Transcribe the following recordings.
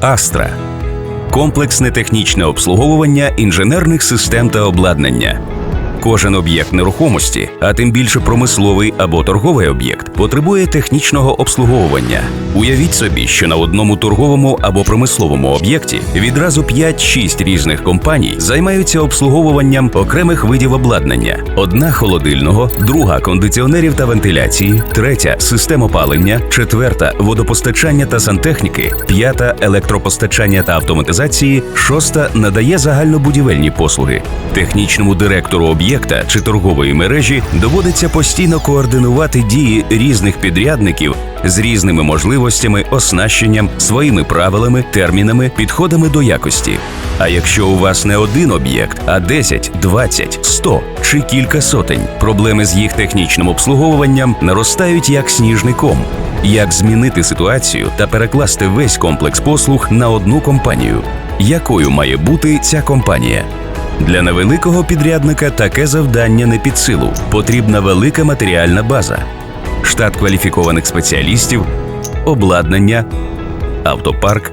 Астра комплексне технічне обслуговування інженерних систем та обладнання. Кожен об'єкт нерухомості, а тим більше промисловий або торговий об'єкт, потребує технічного обслуговування. Уявіть собі, що на одному торговому або промисловому об'єкті відразу 5-6 різних компаній займаються обслуговуванням окремих видів обладнання: одна холодильного, друга кондиціонерів та вентиляції, третя систем опалення, четверта водопостачання та сантехніки, п'ята електропостачання та автоматизації, шоста надає загальнобудівельні послуги. Технічному директору об'єкта чи торгової мережі доводиться постійно координувати дії різних підрядників з різними можливостями, оснащенням, своїми правилами, термінами, підходами до якості. А якщо у вас не один об'єкт, а 10, 20, 100 чи кілька сотень, проблеми з їх технічним обслуговуванням наростають як сніжний ком. Як змінити ситуацію та перекласти весь комплекс послуг на одну компанію? Якою має бути ця компанія? Для невеликого підрядника таке завдання не під силу. Потрібна велика матеріальна база, штат кваліфікованих спеціалістів, обладнання, автопарк,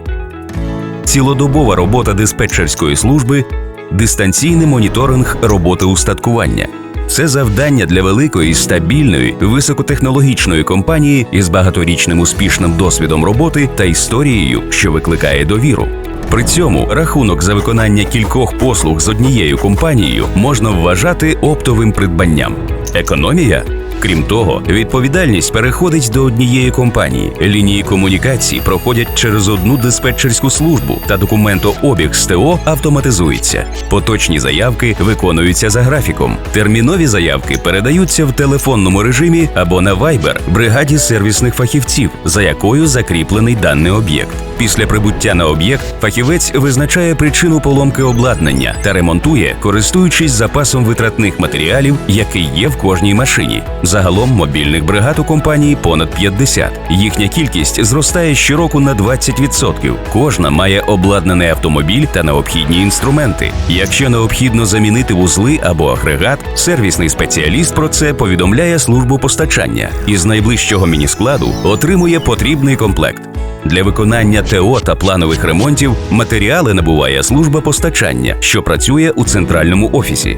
цілодобова робота диспетчерської служби, дистанційний моніторинг роботи устаткування. Це завдання для великої, стабільної, високотехнологічної компанії із багаторічним успішним досвідом роботи та історією, що викликає довіру. При цьому рахунок за виконання кількох послуг з однією компанією можна вважати оптовим придбанням. Економія. Крім того, відповідальність переходить до однієї компанії. Лінії комунікацій проходять через одну диспетчерську службу, та документообіг з ТО автоматизується. Поточні заявки виконуються за графіком. Термінові заявки передаються в телефонному режимі або на Viber бригаді сервісних фахівців, за якою закріплений даний об'єкт. Після прибуття на об'єкт фахівець визначає причину поломки обладнання та ремонтує, користуючись запасом витратних матеріалів, який є в кожній машині. Загалом мобільних бригад у компанії понад 50. Їхня кількість зростає щороку на 20%. Кожна має обладнаний автомобіль та необхідні інструменти. Якщо необхідно замінити вузли або агрегат, сервісний спеціаліст про це повідомляє службу постачання і з найближчого мініскладу отримує потрібний комплект. Для виконання ТО та планових ремонтів матеріали набуває служба постачання, що працює у центральному офісі.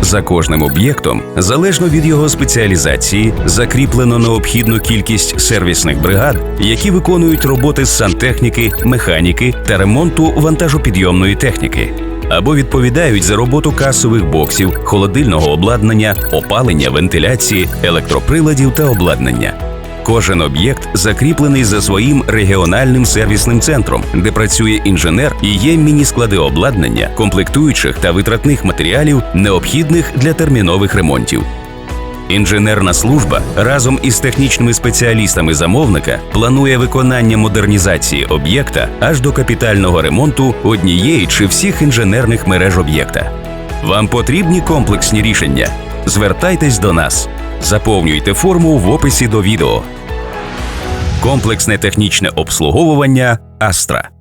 За кожним об'єктом, залежно від його спеціалізації, закріплено необхідну кількість сервісних бригад, які виконують роботи з сантехніки, механіки та ремонту вантажопідйомної техніки. Або відповідають за роботу касових боксів, холодильного обладнання, опалення, вентиляції, електроприладів та обладнання. Кожен об'єкт закріплений за своїм регіональним сервісним центром, де працює інженер і є міні-склади обладнання, комплектуючих та витратних матеріалів, необхідних для термінових ремонтів. Інженерна служба разом із технічними спеціалістами замовника планує виконання модернізації об'єкта аж до капітального ремонту однієї чи всіх інженерних мереж об'єкта. Вам потрібні комплексні рішення? Звертайтесь до нас. Заповнюйте форму в описі до відео. Комплексне технічне обслуговування Астра.